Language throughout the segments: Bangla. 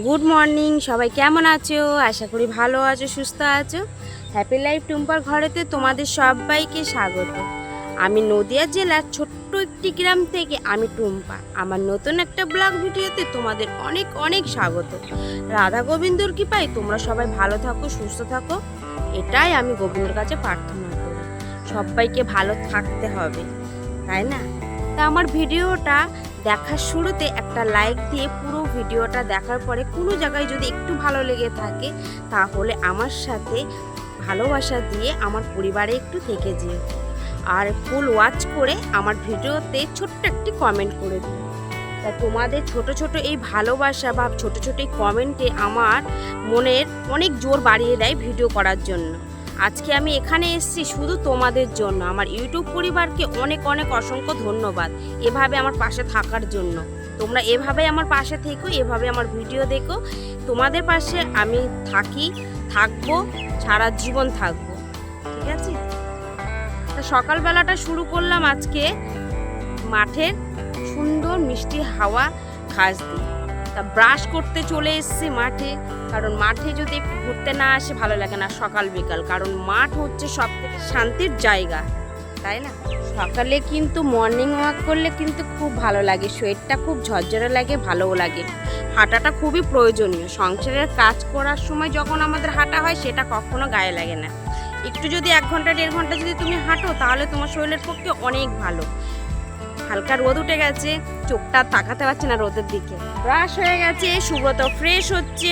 গুড মর্নিং সবাই কেমন আছো? আশা করি ভালো আছো, সুস্থ আছো। হ্যাপি লাইফ টুম্পার ঘরেতে তোমাদের সবাইকে স্বাগত। আমি নদিয়া জেলার ছোট্ট একটি গ্রাম থেকে আমি টুম্পা। আমার নতুন একটা ব্লগ ভিডিওতে তোমাদের অনেক অনেক স্বাগত। রাধা গোবিন্দর কৃপায় তোমরা সবাই ভালো থাকো, সুস্থ থাকো। এটাই আমি গোবিন্দর কাছে প্রার্থনা করি। সবাইকে ভালো থাকতে হবে, তাই না? তা আমার ভিডিওটা দেখার শুরুতে একটা লাইক দিয়ে পুরো ভিডিওটা দেখার পরে কোনো জায়গায় যদি একটু ভালো লেগে থাকে, তাহলে আমার সাথে ভালোবাসা দিয়ে আমার পরিবারে একটু থেকে যেও। আর ফুল ওয়াচ করে আমার ভিডিওতে ছোট্ট একটি কমেন্ট করে দিও। তা তোমাদের ছোট ছোট এই ভালোবাসা বা ছোট ছোট এই কমেন্টে আমার মনের অনেক জোর বাড়িয়ে দেয় ভিডিও করার জন্য। আজকে আমি এখানে এসেছি শুধু তোমাদের জন্য। আমার ইউটিউব পরিবারকে অনেক অনেক অসংখ্য ধন্যবাদ এভাবে আমার পাশে থাকার জন্য। তোমরা এভাবে আমার পাশে থেকো, এভাবে আমার ভিডিও দেখো। তোমাদের পাশে আমি থাকি, থাকব, সারা জীবন থাকব। ঠিক আছে? তা সকালবেলাটা শুরু করলাম আজকে মাঠের সুন্দর মিষ্টি হাওয়া ঘাস দিয়ে তা ব্রাশ করতে চলে এসেছি মাঠে। কারণ মাঠে যদি একটু ঘুরতে না আসে ভালো লাগে না সকাল, বিকাল। কারণ মাঠ হচ্ছে সব থেকে শান্তির জায়গা, তাই না? সকালে কিন্তু মর্নিং ওয়াক করলে কিন্তু খুব ভালো লাগে। শরীরটা খুব ঝরঝরে লাগে, ভালোও লাগে। হাঁটাটা খুবই প্রয়োজনীয়। সংসারের কাজ করার সময় যখন আমাদের হাঁটা হয়, সেটা কখনো গায়ে লাগে না। একটু যদি এক ঘণ্টা, দেড় ঘণ্টা যদি তুমি হাঁটো, তাহলে তোমার শরীরের পক্ষে অনেক ভালো। হালকা রোদ উঠে গেছে, চোখটা তাকাতে পারছে না রোদের দিকে। ব্রাশ হয়ে গেছে, সুব্রত ফ্রেশ হচ্ছে।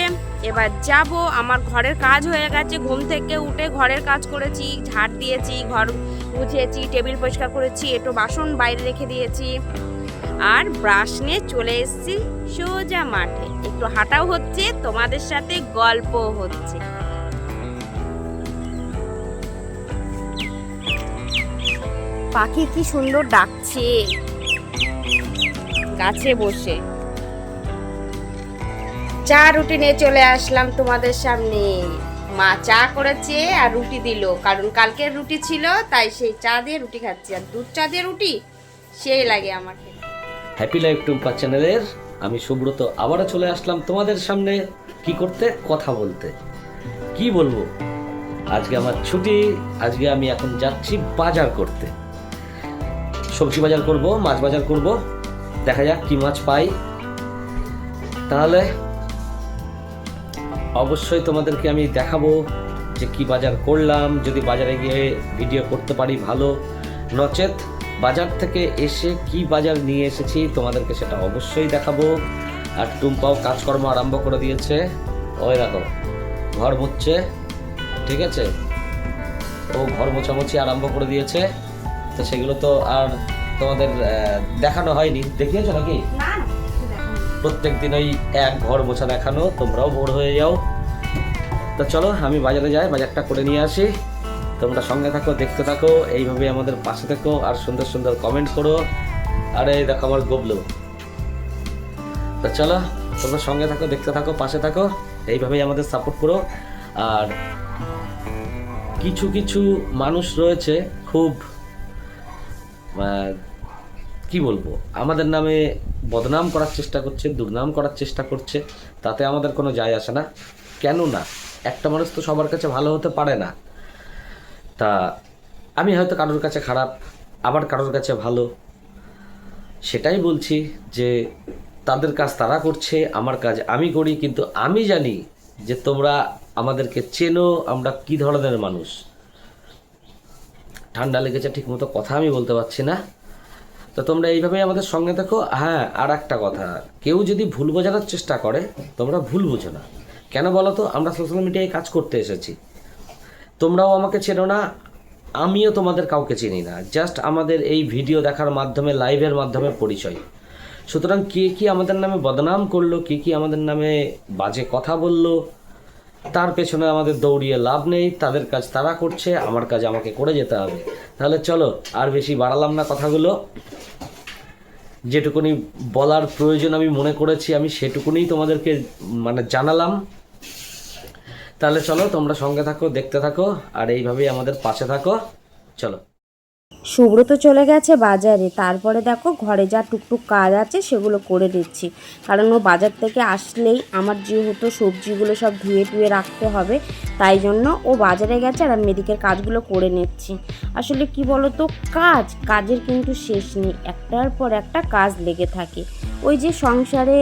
এবার যাব, আমার ঘরের কাজ হয়ে গেছে, ঘুম থেকে উঠে ঘরের কাজ করেছি, ঝাড় দিয়েছি, ঘর মুছিয়েছি টেবিল পরিষ্কার করেছি, একটু বাসন বাইরে রেখে দিয়েছি। আর ব্রাশ নিয়ে চলে এসেছি সোজা মাঠে। একটু হাঁটাও হচ্ছে, তোমাদের সাথে গল্প হচ্ছে। পাখি কি সুন্দর ডাকছে। গাছে বসে। চা রুটি নিয়ে চলে আসলাম তোমাদের সামনে। মা চা করেছে আর রুটি দিল, কারণ কালকের রুটি ছিল, তাই সেই চা দিয়ে রুটি খাচ্ছি। আর দুধ চা দিয়ে রুটি, সেই লাগে আমাকে। হ্যাপি লাইফ টুম্পা চ্যানেলের আমি সুব্রত, আবারও চলে আসলাম তোমাদের সামনে কি করতে, কথা বলতে। কি বলব? আজকে আমার ছুটি, আজকে আমি এখন যাচ্ছি বাজার করতে। সবজি বাজার করব, মাছ বাজার করব দেখা যাক কি মাছ পাই। তাহলে অবশ্যই তোমাদেরকে আমি দেখাবো যে কি বাজার করলাম। যদি বাজারে গিয়ে ভিডিও করতে পারি ভালো। নচেত বাজার থেকে এসে কি বাজার নিয়ে এসেছি তোমাদেরকে সেটা অবশ্যই দেখাবো। আর টুম্পাও কাজকর্ম আরম্ভ করে দিয়েছে। ওই দেখো, ঘর মুছছে, ঠিক আছে? ও ঘর মোছামুছি আরম্ভ করে দিয়েছে। তো সেগুলো তো আর তোমাদের দেখানো হয়নি। দেখিয়েছো নাকি? প্রত্যেক দিন ওই এক ঘর মোছা দেখানো তোমরাও বোর হয়ে যাও। তো চলো আমি বাজারে যাই বাজারটা করে নিয়ে আসি। তোমরা সঙ্গে থাকো দেখতে থাকো এইভাবে আমাদের পাশে থাকো আর সুন্দর সুন্দর কমেন্ট করো। আরে দেখো আমার গবলো। তো চলো তোমরা সঙ্গে থাকো দেখতে থাকো পাশে থাকো এইভাবেই আমাদের সাপোর্ট করো। আর কিছু কিছু মানুষ রয়েছে খুব কি বলব? আমাদের নামে বদনাম করার চেষ্টা করছে, দুর্নাম করার চেষ্টা করছে, তাতে আমাদের কোনো যায় আসে না। কেন না একটা মানুষ তো সবার কাছে ভালো হতে পারে না। তা আমি হয়তো কারোর কাছে খারাপ, আবার কারোর কাছে ভালো। সেটাই বলছি যে, তাদের কাজ তারা করছে, আমার কাজ আমি করি, কিন্তু আমি জানি যে তোমরা আমাদেরকে চেনো, আমরা কি ধরনের মানুষ। ঠান্ডা লেগেছে, ঠিকমতো কথা আমি বলতে পারছি না। তো তোমরা এইভাবেই আমাদের সঙ্গে দেখো হ্যাঁ আর একটা কথা। কেউ যদি ভুল বোঝানোর চেষ্টা করে, তোমরা ভুল বোঝো না। কেন বলো তো? আমরা সোশ্যাল মিডিয়ায় কাজ করতে এসেছি। তোমরাও আমাকে চেনো না, আমিও তোমাদের কাউকে চিনি না। জাস্ট আমাদের এই ভিডিও দেখার মাধ্যমে লাইভের মাধ্যমে পরিচয়। সুতরাং কে কি আমাদের নামে বদনাম করল, কে কি আমাদের নামে বাজে কথা বলল তার পেছনে আমাদের দৌড়িয়ে লাভ নেই, তাদের কাজ তারা করছে, আমার কাজ আমাকে করে যেতে হবে। তাহলে চলো, আর বেশি বাড়ালাম না কথাগুলো। যেটুকুনি বলার প্রয়োজন আমি মনে করেছি, আমি সেটুকুনি তোমাদেরকে মানে জানালাম। তাহলে চলো, তোমরা সঙ্গে থাকো, দেখতে থাকো, আর এইভাবেই আমাদের পাশে থাকো। চলো। সুব্রত চলে গেছে বাজারে। তারপরে দেখো ঘরে যা টুকটুক কাজ আছে সেগুলো করে দিচ্ছি কারণ ও বাজার থেকে আসলেই আমার যেহেতু সবজিগুলো সব ধুয়ে টুয়ে রাখতে হবে, তাই জন্য ও বাজারে গেছে আর আমি এদিকের কাজগুলো করে নিচ্ছি। আসলে কি তো কাজ, কাজের কিন্তু শেষ নেই। একটার পর একটা কাজ লেগে থাকে। ওই যে সংসারে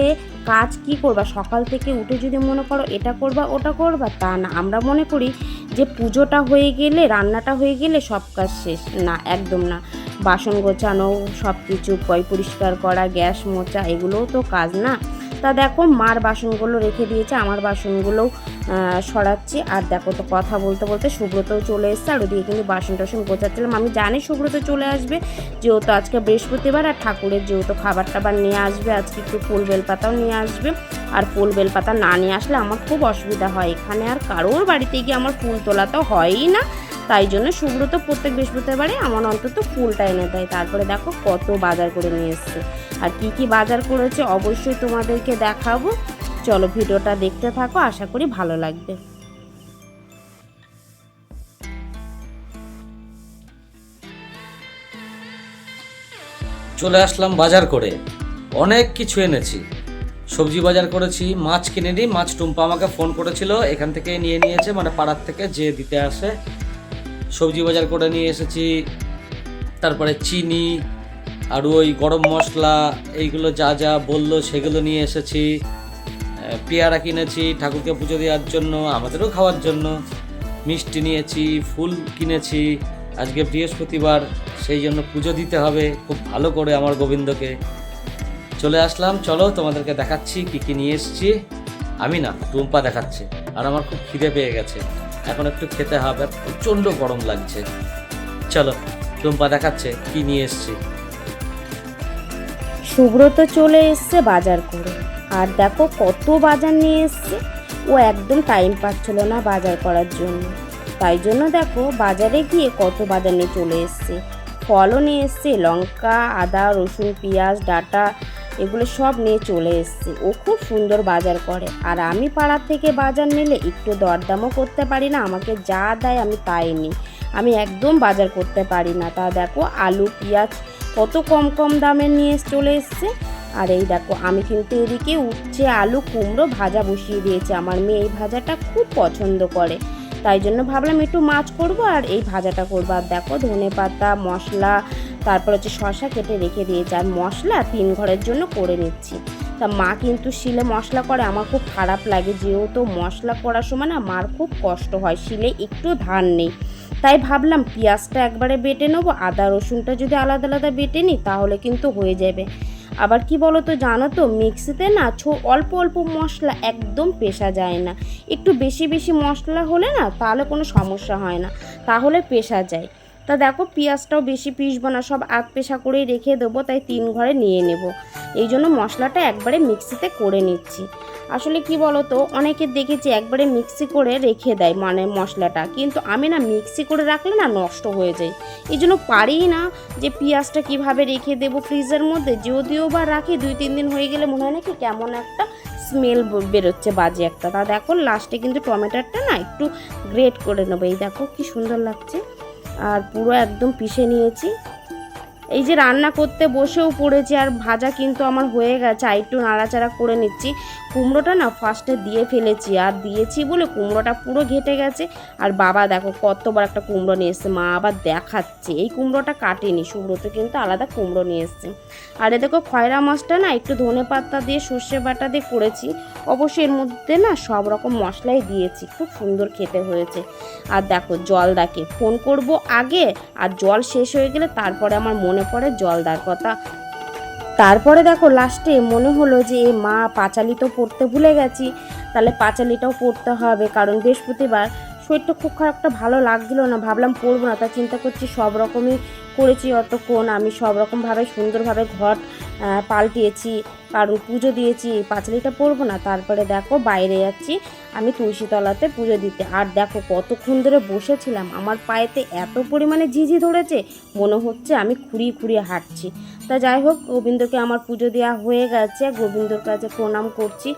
কাজ কি করবা? সকাল থেকে উঠে যদি মনে করো এটা করবা, ওটা করবা, তা না। আমরা মনে করি যে পুজোটা হয়ে গেলে, রান্নাটা হয়ে গেলে সব কাজ শেষ। না, একদম না। বাসন গোছানো সব কিছু পয় পরিষ্কার করা, গ্যাস মোচা এগুলোও তো কাজ না। তা দেখো মার বাসনগুলো রেখে দিয়েছে আমার বাসনগুলোও আহ, সরাচ্ছি। আর দেখো তো কথা বলতে বলতে সুব্রতও চলে এসছে আর ওদিকে কিন্তু বাসন টাসন গোছাচ্ছিলাম। আমি জানি সুব্রত চলে আসবে যেহেতু আজকে বৃহস্পতিবার আর ঠাকুরের যেহেতু খাবার টাবার নিয়ে আসবে আজকে একটু ফুল বেলপাতাও নিয়ে আসবে। আর ফুল বেলপাতা না নিয়ে আসলে আমার খুব অসুবিধা হয়। এখানে আর কারোর বাড়িতে গিয়ে আমার ফুল তোলা তো হয়ই না। তাই জন্য সুব্রত প্রত্যেক বৃহস্পতিবারে আমার অন্তত ফুলটা এনে দেয়। তারপরে দেখো কত বাজার করে নিয়ে এসছে। আর কি কি বাজার করেছে অবশ্যই তোমাদেরকে দেখাবো। চলো ভিডিওটা দেখতে থাকো, আশা করি ভালো লাগবে। চলে আসলাম বাজার করে। অনেক কিছু এনেছি। সবজি বাজার করেছি, মাছ কিনে নিই। মাছ টুম্পা আমাকে ফোন করেছিল, এখান থেকে নিয়ে নিয়েছে মানে পাড়ার থেকে যে দিতে আসে। সবজি বাজার করে নিয়ে এসেছি। তারপরে চিনি, আর ওই গরম মশলা, এইগুলো যা যা বলল সেগুলো নিয়ে এসেছি। পেয়ারা কিনেছি ঠাকুরকে পুজো দেওয়ার জন্য, আমাদেরও খাওয়ার জন্য। মিষ্টি নিয়েছি, ফুল কিনেছি। আজকে বৃহস্পতিবার, সেই জন্য পুজো দিতে হবে, খুব ভালো করে আমার গোবিন্দকে। চলে আসলাম, চলো তোমাদেরকে দেখাচ্ছি কি কি নিয়ে এসেছি। আমি না, টুম্পা দেখাচ্ছে, আর আমার খুব খিদে পেয়ে গেছে। এখন একটু খেতে হবে, প্রচণ্ড গরম লাগছে। চলো টুম্পা দেখাচ্ছে কি নিয়ে এসেছি। সুব্রত চলে এসছে বাজার করে। আর দেখো কত বাজার নিয়ে এসছে। ও একদম টাইম পাচ্ছিল না বাজার করার জন্য। তাই জন্য দেখো বাজারে গিয়ে কত বাজার নিয়ে চলে এসছে। ফলও নিয়ে এসছে, লঙ্কা, আদা, রসুন, পেঁয়াজ, ডাটা এগুলো সব নিয়ে চলে এসছে। ও খুব সুন্দর বাজার করে। আর আমি পাড়ার থেকে বাজার নিলে একটু দরদামও করতে পারি না, আমাকে যা দেয় আমি তাই নিই। আমি একদম বাজার করতে পারি না। তা দেখো আলু, পেঁয়াজ কত কম কম দামের নিয়ে চলে এসছে। আর এই দেখো, আমি কিন্তু এদিকে উচ্ছে, আলু, কুমড়ো ভাজা বসিয়ে দিয়েছি। আমার মেয়ে এই ভাজাটা খুব পছন্দ করে। তাই জন্য ভাবলাম একটু মাছ করব আর এই ভাজাটা করব। আর দেখো ধনে পাতা মশলা তারপর হচ্ছে শশা কেটে রেখে দিয়েছি আর মশলা তিন ঘরের জন্য করে নিচ্ছি। তা মা কিন্তু শিলে মশলা করে, আমার খুব খারাপ লাগে। যেহেতু মশলা করার সময় না মার খুব কষ্ট হয়, শিলে একটু ধান নেই। তাই ভাবলাম পেঁয়াজটা একবারে বেটে নেব, আদা, রসুনটা যদি আলাদা আলাদা বেটে নিই তাহলে কিন্তু হয়ে যাবে। আবার কি বলো তো জানো তো, মিক্সিতে না ছো, অল্প অল্প মশলা একদম পেশা যায় না। একটু বেশি বেশি মশলা হলে না তাহলে কোনো সমস্যা হয় না, তাহলে পেশা যায়। তা দেখো, পেঁয়াজটাও বেশি পিসবো না, সব আগ পেশা করেই রেখে দেবো, তাই তিন ঘরে নিয়ে নেব। এই জন্য মশলাটা একবারে মিক্সিতে করে নিচ্ছি। আসলে কি বলো তো অনেকে দেখেছি একবারে মিক্সি করে রেখে দেয় মানে মশলাটা, কিন্তু আমি না মিক্সি করে রাখলে না নষ্ট হয়ে যায়। এই জন্য পারিই না যে পেঁয়াজটা কীভাবে রেখে দেবো ফ্রিজের মধ্যে, যদিও বা রাখি, দুই তিন দিন হয়ে গেলে মনে হয় নাকি কেমন একটা স্মেল বেরোচ্ছে বাজে একটা। তা দেখো লাস্টে কিন্তু টমেটোটা না একটু গ্রেট করে নেব। এই দেখো কি সুন্দর লাগছে। আর পুরো একদম পিষে নিয়েছি। এই যে রান্না করতে বসেও পড়েছি আর ভাজা কিন্তু আমার হয়ে গেছে, আর একটু নাড়াচাড়া করে নিচ্ছি। কুমড়োটা না ফার্স্টে দিয়ে ফেলেছি, আর দিয়েছি বলে কুমড়োটা পুরো ঘেটে গেছে। আর বাবা দেখো কত বড় একটা কুমড়ো নিয়ে এসছে, মা আবার দেখাচ্ছে। এই কুমড়োটা কাটেনি, সুব্রত কিন্তু আলাদা কুমড়ো নিয়ে এসছে। আর এ দেখো খয়রা মাছটা না একটু ধনে পাতা দিয়ে সর্ষে বাটা দিয়ে করেছি। অবশ্যই এর মধ্যে না সব রকম মশলাই দিয়েছি, খুব সুন্দর খেতে হয়েছে। আর দেখো জল ডাকে ফোন করব আগে, আর জল শেষ হয়ে গেলে তারপরে আমার মনে পড়ে জল দেওয়ার কথা। তারপরে দেখো লাস্টে মনে হলো যে মা, পাঁচালি তো পড়তে ভুলে গেছি। তাহলে পাঁচালিটাও পড়তে হবে। কারণ বৃহস্পতিবার শরীরটা খুব খারাপটা ভালো লাগছিল না। ভাবলাম পড়ব না। তা চিন্তা করছি সব রকমই করেছি অতক্ষণ। আমি সব রকমভাবে সুন্দরভাবে ঘর পাল্টিয়েছি কারণ পুজো দিয়েছি। পাঁচালিটা পড়ব না। তারপরে দেখো বাইরে যাচ্ছি আমি তুলসীতলাতে পুজো দিতে। আর দেখো কতক্ষণ ধরে বসেছিলাম। আমার পায়েতে এত পরিমাণে ঝিঝি ধরেছে, মনে হচ্ছে আমি খুঁড়িয়ে খুঁড়িয়ে হাঁটছি। তা যাই হোক, গোবিন্দকে আমার পুজো দেওয়া হয়ে গেছে। গোবিন্দর কাছে প্রণাম করছি।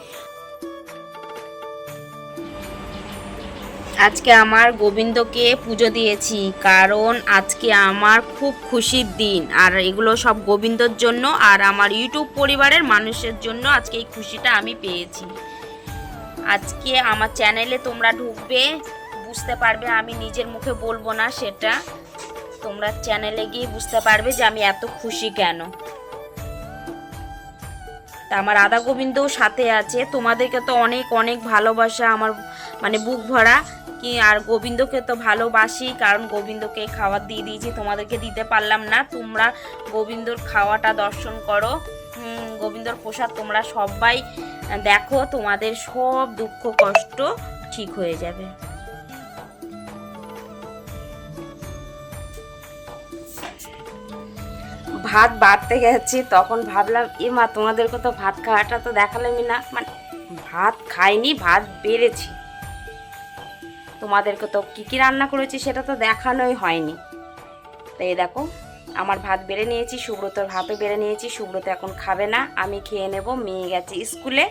আজকে আমার গোবিন্দকে পুজো দিয়েছি, কারণ আজকে আমার খুব খুশির দিন। আর এগুলো সব গোবিন্দর জন্য আর আমার ইউটিউব পরিবারের মানুষের জন্য আজকে এই খুশিটা আমি পেয়েছি। আজকে আমার চ্যানেলে তোমরা ঢুকবে, বুঝতে পারবে আমি নিজের মুখে বলব না সেটা। তোমরা চ্যানেলে গিয়ে বুঝতে পারবে যে আমি এত খুশি কেন। তা আমার রাধা গোবিন্দও সাথে আছে। তোমাদেরকে তো অনেক অনেক ভালোবাসা আমার মানে বুক ভরা। কি আর গোবিন্দকে তো ভালোবাসি, কারণ গোবিন্দকে খাবার দিয়ে দিয়েছি, তোমাদেরকে দিতে পারলাম না। তোমরা গোবিন্দর খাওয়াটা দর্শন করো। গোবিন্দর প্রসাদ তোমরা সবাই দেখো, তোমাদের সব দুঃখ, কষ্ট ঠিক হয়ে যাবে। ভাত বাড়তে গেছি, তখন ভাবলাম, এ মা তোমাদেরকে তো ভাত খাওয়াটা তো দেখালামই না। মানে ভাত খাইনি, ভাত বেড়েছি। তোমাদেরকে তো কী কী রান্না করেছি সেটা তো দেখানোই হয়নি। তো এই দেখো, আমার ভাত বেড়ে নিয়েছি, সুব্রতর ভাতও বেড়ে নিয়েছি, সুব্রত এখন খাবে না, আমি খেয়ে নেব, মেয়ে গেছে স্কুলে।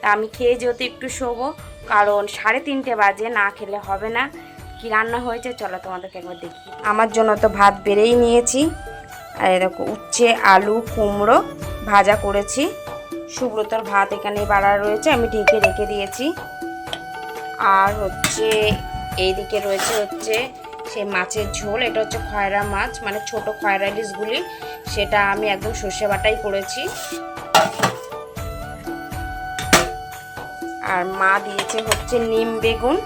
তা আমি খেয়ে যেহেতু একটু শোবো, কারণ সাড়ে তিনটে বাজে, না খেলে হবে না। কি রান্না হয়েছে, চলো তোমাদেরকে একবার দেখি। আমার জন্য তো ভাত বেড়েই নিয়েছি। আর দেখো উচ্ছে, আলু, কুমড়ো ভাজা করেছি। সুব্রতর ভাত এখানে বাড়া রয়েছে, আমি ঢেকে রেখে দিয়েছি। আর হচ্ছে এইদিকে রয়েছে হচ্ছে সে মাছের ঝোল, এটা হচ্ছে খয়রা মাছ মানে ছোট খয়রা ইলিশগুলি, সেটা আমি একদম সর্ষে বাটাই করেছি। আর মা দিয়েছে হচ্ছে নিম বেগুন,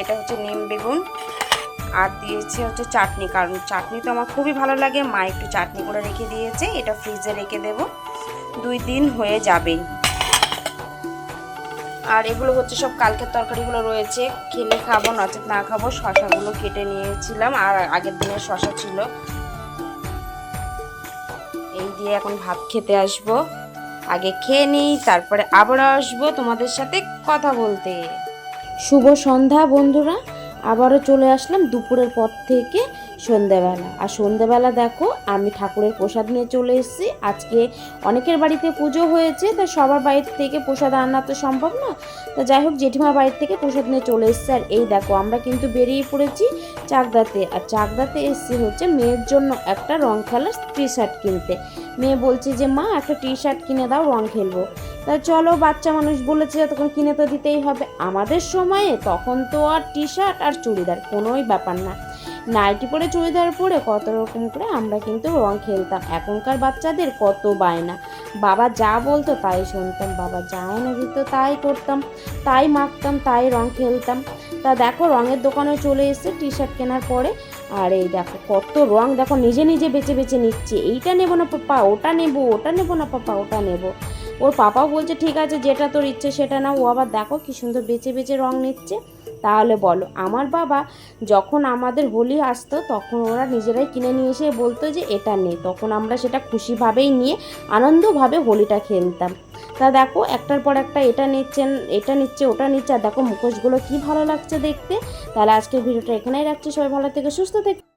এটা হচ্ছে নিম বেগুন। আর দিয়েছে হচ্ছে চাটনি, কারণ চাটনি তো আমার খুবই ভালো লাগে। মা একটু চাটনি করে রেখে দিয়েছে, এটা ফ্রিজে রেখে দেব। দুই দিন হয়ে যাবেই আর এগুলো হচ্ছে সব কালকের তরকারিগুলো রয়েছে, খেলে খাব, নচেত না খাব, শশাগুলো কেটে নিয়েছিলাম, আর আগের দিনের শশা ছিল। এই দিয়ে এখন ভাত খেতে আসব। আগে খেয়ে নিই, তারপরে আবার আসব তোমাদের সাথে কথা বলতে। শুভ সন্ধ্যা বন্ধুরা। আবারও চলে আসলাম দুপুরের পর থেকে সন্ধেবেলা। আর সন্ধেবেলা দেখো, আমি ঠাকুরের প্রসাদ নিয়ে চলে এসেছি। আজকে অনেকের বাড়িতে পুজো হয়েছে, তা সবার বাড়ির থেকে প্রসাদ আনা তো সম্ভব না। তো যাই হোক, জেঠিমার বাড়ির থেকে প্রসাদ নিয়ে চলে এসেছে। আর এই দেখো, আমরা কিন্তু বেরিয়ে পড়েছি চাকদাতে। আর চাকদাতে এসেছি হচ্ছে মেয়ের জন্য একটা রং খেলার টি শার্ট কিনতে। মেয়ে বলছে যে, মা, একটা টি শার্ট কিনে দাও, রং খেলব। তা চলো, বাচ্চা মানুষ বলেছে তখন কিনে তো দিতেই হবে। আমাদের সময়ে তখন তো আর টি শার্ট আর চুড়িদার কোনোই ব্যাপার না। নাইটি পরে চুড়িদার পরে কত রকম করে আমরা কিন্তু রং খেলতাম। এখনকার বাচ্চাদের কত বায়না। বাবা যা বলতো তাই শুনতাম, বাবা যা এনে দিত তাই করতাম, তাই মাখতাম, তাই রং খেলতাম। তা দেখো, রঙের দোকানে চলে এসেছে টি শার্ট কেনার পরে। আর এই দেখো, কত রং দেখো, নিজে নিজে বেছে বেছে নিচ্ছে। এইটা নেব না পাপা, ওটা নেব ওটা নেব না পাপা, ওটা নেব। ওর পাপাও বলছে, ঠিক আছে, যেটা তোর ইচ্ছে সেটা না ও আবার, দেখো কি সুন্দর বেছে বেছে রং নিচ্ছে, তাহলে বলো। আমার বাবা যখন আমাদের হোলি আসতো, তখন ওরা নিজেরাই কিনে নিয়ে এসে বলতো যে, এটা নেই তখন আমরা সেটা খুশিভাবেই নিয়ে, আনন্দভাবে হোলিটা খেলতাম। তা দেখো, একটার পর একটা এটা নিচ্ছেন, এটা নিচ্ছে, ওটা নিচ্ছে, আর দেখো মুখোশগুলো কী ভালো লাগছে দেখতে। তাহলে আজকের ভিডিওটা এখানেই রাখছি। সবাই ভালো থেকে, সুস্থ থেকে।